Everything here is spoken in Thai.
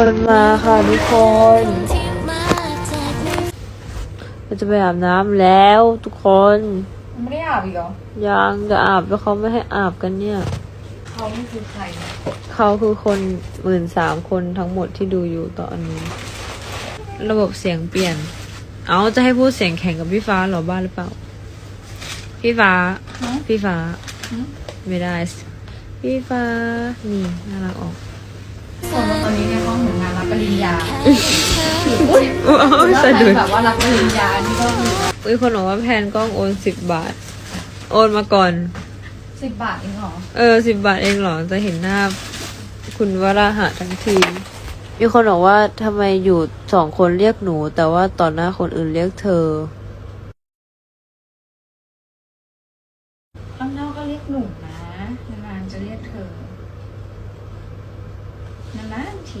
คนมาค่ะทุกคน เราจะไปอาบน้ำแล้วทุกคน ไม่ได้อาบอีกเหรอ ยังจะอาบแล้วเขาไม่ให้อาบกันเนี่ย เขาไม่คือใครนะเขาคือคนหมื่นสามคนทั้งหมดที่ดูอยู่ตอนนี้ ระบบเสียงเปลี่ยน เอาจะให้พูดเสียงแข่งกับพี่ฟ้าเหรอบ้าหรือเปล่า พี่ฟ้า พี่ฟ้า ไม่ได้ พี่ฟ้า นี่น่ารักออก ส่วนตอนนี้ในห้องเหมือนงาน ริญญาอุ้ยสะดุดแบบว่ารับปริญญาอันนี้ก็อุ้ยคนบอกว่าแพนกล้องโอนสิบบาท โอนมาก่อนสิบบาทเองเหรอ เออสิบบาทเองเหรอ จะเห็นหน้า คุณวราหะทั้งที มีคนบอกว่าทำไมอยู่สองคนเรียกหนู แต่ว่าตอนหน้าคนอื่นเรียกเธอข้างนอกก็เรียกหนูนะนานๆจะเรียกเธอนานๆที